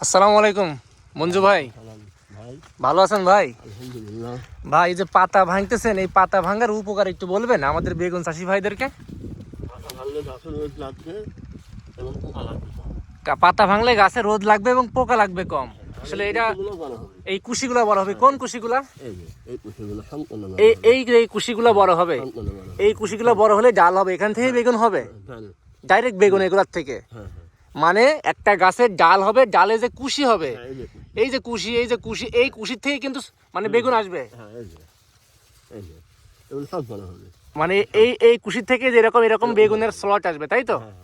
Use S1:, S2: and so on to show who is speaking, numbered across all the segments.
S1: আসসালামু আলাইকুম। মঞ্জু ভাই। ভালো আছেন ভাই? ভাই এই যে পাতা ভাঙতেছেন এই পাতা ভাঙার উপকার একটু বলবেন আমাদের বেগুন চাষি ভাইদেরকে?
S2: পাতা ভাঙলে গাছে রোদ
S1: লাগবে এবং পোকা লাগবে কম। আসলে এটা এই কুশিগুলা বড় হবে। কোন কুশিগুলা?
S2: এই এই কুশিগুলো হবে।
S1: এই বড় হবে। এই কুশিগুলা বড় হলে ডাল হবে। এখান থেকে বেগুন হবে। ডাইরেক্ট বেগুন এগুলার থেকে।
S2: হ্যাঁ হ্যাঁ।
S1: মানে একটা গাছের ডাল হবে ডালে যে কুশি হবে।
S2: হ্যাঁ, এই যে কুশি।
S1: এই যে কুশি এই কুশির থেকে কিন্তু মানে বেগুন আসবে।
S2: হ্যাঁ
S1: মানে এই এই কুশির থেকে যেরকম এরকম বেগুনের স্লট আসবে তাই তো?
S2: হ্যাঁ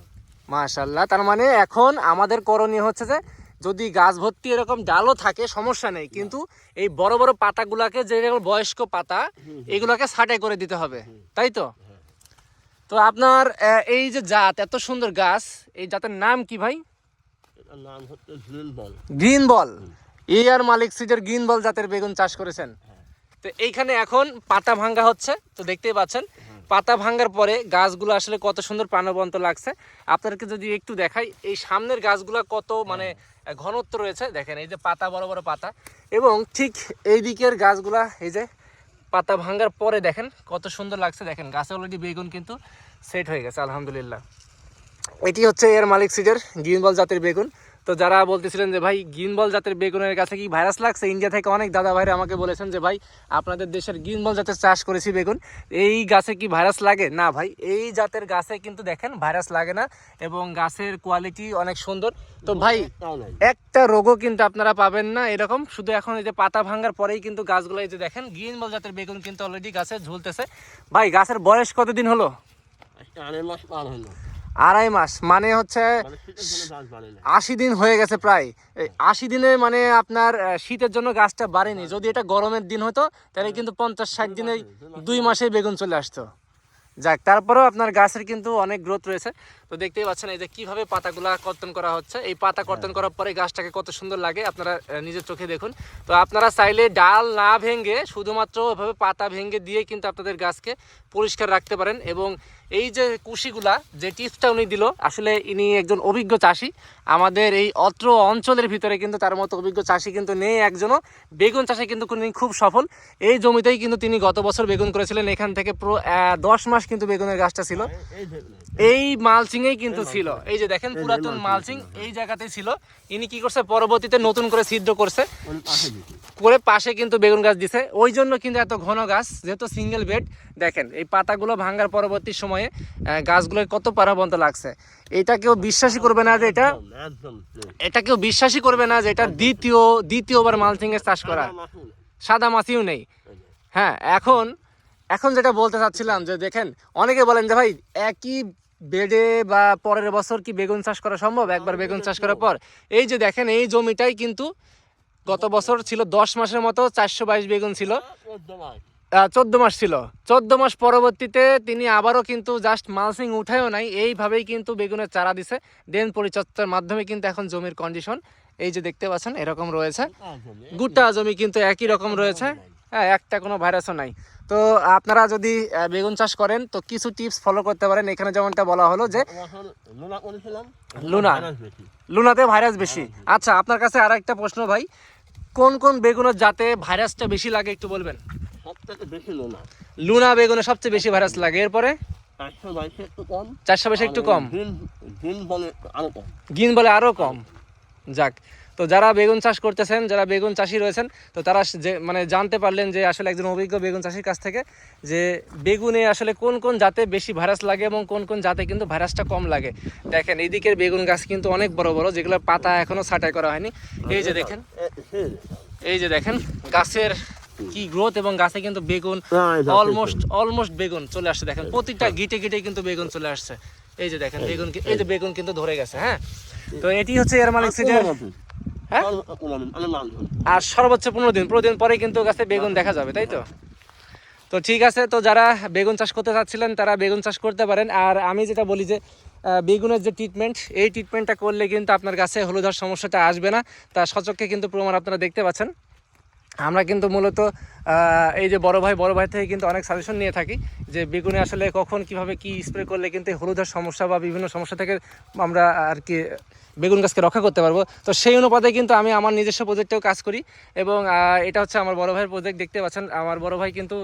S1: মাশাল্লাহ তার মানে এখন আমাদের করণীয় হচ্ছে যে যদি গাছ ভর্তি এরকম ডালও থাকে সমস্যা নেই। কিন্তু এই বড় বড় পাতাগুলাকে যে বয়স্ক পাতা এগুলাকে ছাঁটাই করে দিতে হবে তাই তো? তো আপনার এই যে জাত এত সুন্দর গাছ এই জাতের নাম কি ভাই?
S2: নাম হচ্ছে ঝিল বল।
S1: গ্রিন বল। এই আর মালিক সিডের গ্রিন বল জাতের বেগুন চাষ করেছেন। তো এইখানে এখন পাতা ভাঙ্গা হচ্ছে তো দেখতেই পাচ্ছেন। পাতা ভাঙ্গার পরে গাছগুলো আসলে কত সুন্দর প্রাণবন্ত লাগছে। আপনাদেরকে যদি একটু দেখাই এই সামনের গাছগুলো কত মানে ঘনত্ব রয়েছে। দেখেন এই যে পাতা বড় বড় পাতা। এবং ঠিক এই দিকের গাছগুলা এই যে পাতা ভাঙার পরে দেখেন কত সুন্দর লাগছে। দেখেন, গাছে অলরেডি বেগুন কিন্তু সেট হয়ে গেছে, আলহামদুলিল্লাহ। এটি হচ্ছে এর মালিক সিজার, গ্রিন জাতের বেগুন। তো যারা বলতেছিলেন যে ভাই গ্রিন বল জাতের বেগুনের কাছে কি ভাইরাস লাগছে? ইন্ডিয়া থেকে অনেক দাদা ভাইরা আমাকে বলেছেন যে ভাই আপনাদের দেশের গ্রিন বল জাতের চাষ করেছি বেগুন। এই গাছে কি ভাইরাস লাগে? না ভাই এই জাতের গাছে কিন্তু দেখেন ভাইরাস লাগে না এবং গাছের কোয়ালিটি অনেক সুন্দর। তো ভাই একটা রোগও কিন্তু আপনারা পাবেন না এরকম। শুধু এখন এই যে পাতা ভাঙার পরেই কিন্তু গাছগুলো এই যে দেখেন গ্রিন বল জাতের বেগুন কিন্তু অলরেডি গাছে ঝুলতেছে। ভাই গাছের বয়স কতদিন হলো।
S2: আড়াই মাস
S1: মানে হচ্ছে
S2: মানে
S1: আশি দিন হয়ে গেছে প্রায়। আশি দিনে মানে আপনার শীতের জন্য গাছটা বাড়েনি। যদি এটা গরমের দিন হতো তাহলে কিন্তু পঞ্চাশ ষাট দিনে দুই মাসে বেগুন চলে আসতো। যাক তারপরেও আপনার গাছের কিন্তু অনেক গ্রোথ রয়েছে। তো দেখতেই পাচ্ছেন এই যে কীভাবে পাতাগুলা কর্তন করা হচ্ছে। এই পাতা কর্তন করার পরে গাছটাকে কত সুন্দর লাগে আপনারা নিজের চোখে দেখুন। তো আপনারা চাইলে ডাল না ভেঙে শুধুমাত্র ওভাবে পাতা ভেঙে দিয়ে কিন্তু আপনাদের গাছকে পরিষ্কার রাখতে পারেন এবং এই যে কুশিগুলা যে টিপসটা উনি দিল আসলে ইনি একজন অভিজ্ঞ চাষি। আমাদের এই অত্র অঞ্চলের ভিতরে কিন্তু তার মতো অভিজ্ঞ চাষি কিন্তু নেই একজনও। বেগুন চাষে কিন্তু তিনি খুব সফল। এই জমিতেই কিন্তু তিনি গত বছর বেগুন করেছিলেন। এখান থেকে পুরো দশ মাস কিন্তু বেগুনের গাছটা ছিল।
S2: এই যে
S1: এই মালচিং এই কিন্তু ছিল। এই যে দেখেন পুরাতন মালচিং এই জায়গাতেই ছিল। ইনি কি করছে? পরবর্তীতে নতুন করে ছিদ্র করছে। করে পাশে কিন্তু বেগুন গাছ দিছে। ওই জন্য কিন্তু এত ঘন গাছ যেহেতু সিঙ্গেল বেড দেখেন এই পাতাগুলো ভাঙার পরবর্তী সময়ে আহ, গাছগুলোর কত পারাবন্ত লাগছে। এটা কেউ বিশ্বাসই করবে না যে এটা এটা কেউ বিশ্বাসই করবে না যে এটা দ্বিতীয় দ্বিতীয়বার মালচিং এর চাষ করা। সাদা মাছিও নেই। হ্যাঁ এখন এখন যেটা বলতে চাচ্ছিলাম যে দেখেন অনেকে বলেন যে ভাই একই বেডে বা পরের বছর কি বেগুন চাষ করা সম্ভব? একবার বেগুন চাষ করার পর। এই যে দেখেন এই জমিটাই কিন্তু গত বছর ছিল দশ মাসের মতো চারশো বাইশ বেগুন ছিল।
S2: চোদ্দ মাস
S1: ছিল। চোদ্দ মাস পরবর্তীতে তিনি আবারও কিন্তু জাস্ট মালসিং উঠায়ও নাই এইভাবেই কিন্তু বেগুনের চারা দিছে। দেন পরিচর্যার মাধ্যমে কিন্তু এখন জমির কন্ডিশন এই যে দেখতে পাচ্ছেন এরকম রয়েছে। গোটা জমি। কিন্তু একই রকম রয়েছে। হ্যাঁ একটা কোনো ভাইরাসও নাই। তো আপনারা যদি বেগুন চাষ করেন তো কিছু টিপস ফলো করতে পারেন। এখানে যেমনটা বলা হলো যে
S2: লুনা।
S1: লুনাতে ভাইরাস বেশি। আচ্ছা আপনার কাছে আর একটা প্রশ্ন ভাই। কোন কোন বেগুনের যাতে ভাইরাসটা বেশি লাগে একটু বলবেন?
S2: বেশি লুনা।
S1: লুনা বেগুনে সবচেয়ে বেশি ভাইরাস লাগে। এরপরে?
S2: চারশো বাইশে একটু কম।
S1: চারশো বেশি একটু কম?
S2: দিন দিন বলে আরও
S1: গিন বলে আরও কম। যাক। তো যারা বেগুন চাষ করতেছেন যারা বেগুন চাষি রয়েছেন তো তারা যে মানে জানতে পারলেন যে আসলে একজন অভিজ্ঞ বেগুন চাষির কাছ থেকে যে বেগুনে আসলে কোন কোন জাতে বেশি ভাইরাস লাগে এবং কোন কোন জাতে কিন্তু ভাইরাসটা কম লাগে। দেখেন এই দিকের বেগুন গাছ কিন্তু অনেক বড় বড় যেগুলোর পাতা এখনও ছাঁটাই করা হয়নি। এই যে দেখেন এই যে দেখেন গাছের কি গ্রোথ এবং গাছে কিন্তু বেগুন অলমোস্ট অলমোস্ট বেগুন চলে আসছে। দেখেন প্রতিটা গিটে গিটে কিন্তু বেগুন চলে আসছে। এই যে দেখেন বেগুন এই যে বেগুন কিন্তু ধরে গেছে হ্যাঁ? তো এটি হচ্ছে এর মালিক হ্যাঁ? আর সর্বোচ্চ পনেরো দিন পনেরো দিন পরে কিন্তু গাছে বেগুন দেখা যাবে তাই তো? তো ঠিক আছে তো যারা বেগুন চাষ করতে চাচ্ছিলেন তারা বেগুন চাষ করতে পারেন। আর আমি যেটা বলি যে বেগুনের যে ট্রিটমেন্ট এই ট্রিটমেন্টটা করলে কিন্তু আপনার গাছে হলুদ হওয়ার সমস্যাটা আসবে না। তা সচক্ষে কিন্তু প্রমাণ আপনারা দেখতে পাচ্ছেন। আমরা কিন্তু মূলত এই যে বড় ভাই বড় ভাই থেকে কিন্তু অনেক সাজেশন নিয়ে থাকি যে বেগুনে আসলে কখন, কীভাবে, কি স্প্রে করলে কিন্তু হলুদের সমস্যা বা বিভিন্ন সমস্যা থেকে আমরা আর কি বেগুন গাছকে রক্ষা করতে পারব। তো সেই অনুপাতে কিন্তু আমি আমার নিজস্ব প্রজেক্টেও কাজ করি এবং এটা হচ্ছে আমার বড় ভাইয়ের প্রজেক্ট দেখতে পাচ্ছেন। আমার বড় ভাই কিন্তু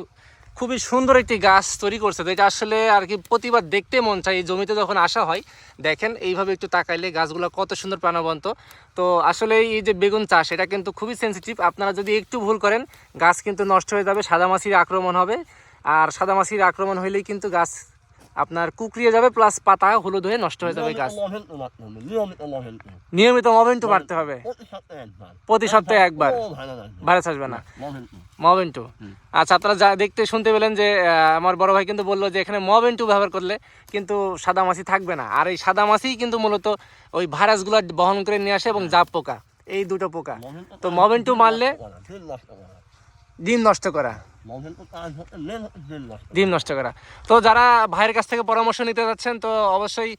S1: খুবই সুন্দর একটি গাছ তৈরি করছে তো এটা আসলে আর কি প্রতিবার দেখতে মন চায়, এই জমিতে যখন আসা হয়, দেখেন এইভাবে একটু তাকাইলে গাছগুলো কত সুন্দর প্রাণবন্ত। তো আসলে এই যে বেগুন চাষ, এটা কিন্তু খুবই সেন্সিটিভ আপনারা যদি একটু ভুল করেন, গাছ কিন্তু নষ্ট হয়ে যাবে সাদামাছির আক্রমণ হবে। আর সাদামাছির আক্রমণ হইলেই কিন্তু গাছ আপনার কুকড়িয়ে যাবে প্লাস পাতা হলুদ হয়ে নষ্ট হয়ে যাবে গাছ।
S2: নিয়মিত
S1: মভেন্টু মারতে হবে।
S2: প্রতি সপ্তাহে একবার।
S1: ভাইরাস আসবে না। মভেন্টু আচ্ছা আপনারা যা দেখতে শুনতে পেলেন যে আমার বড় ভাই কিন্তু বলল যে এখানে মভেন্টু ব্যবহার করলে কিন্তু সাদা মাছি থাকবে না। আর এই সাদা মাছিই কিন্তু মূলত ওই ভাইরাসগুলো বহন করে নিয়ে আসে এবং জাপ পোকা। এই দুটো পোকা। তো মভেন্টু মারলে
S2: দিন
S1: ডিম নষ্ট করা। ডিম নষ্ট করা। তো যারা ভাইয়ের কাছ থেকে পরামর্শ নিতে যাচ্ছেন, তো অবশ্যই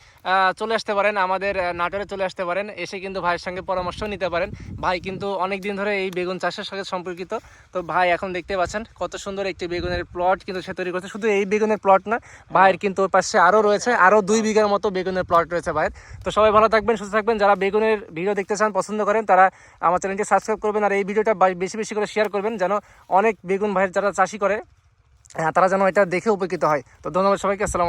S1: চলে আসতে পারেন, আমাদের নাটোরে চলে আসতে পারেন। এসে কিন্তু ভাইয়ের সঙ্গে পরামর্শ নিতে পারেন। ভাই কিন্তু অনেক দিন ধরে এই বেগুন চাষের সঙ্গে সম্পর্কিত। তো ভাই, এখন দেখতে পাচ্ছেন কত সুন্দর একটি বেগুনের প্লট কিন্তু সে তৈরি করছে। শুধু এই বেগুনের প্লট না, ভাইয়ের কিন্তু ওর পাশে আরও রয়েছে আরও দুই বিঘার মতো বেগুনের প্লট রয়েছে ভাইয়ের। তো সবাই ভালো থাকবেন, সুস্থ থাকবেন। যারা বেগুনের ভিডিও দেখতে চান, পছন্দ করেন, তারা আমার চ্যানেলটি সাবস্ক্রাইব করবেন। আর এই ভিডিওটা বেশি বেশি করে শেয়ার করবেন, যেন অনেক বেগুন ভাইয়ের যারা চাষি করে হ্যাঁ, তারা যেন এটা দেখে উপকৃত হয়। তো ধন্যবাদ সবাইকে আসসালাম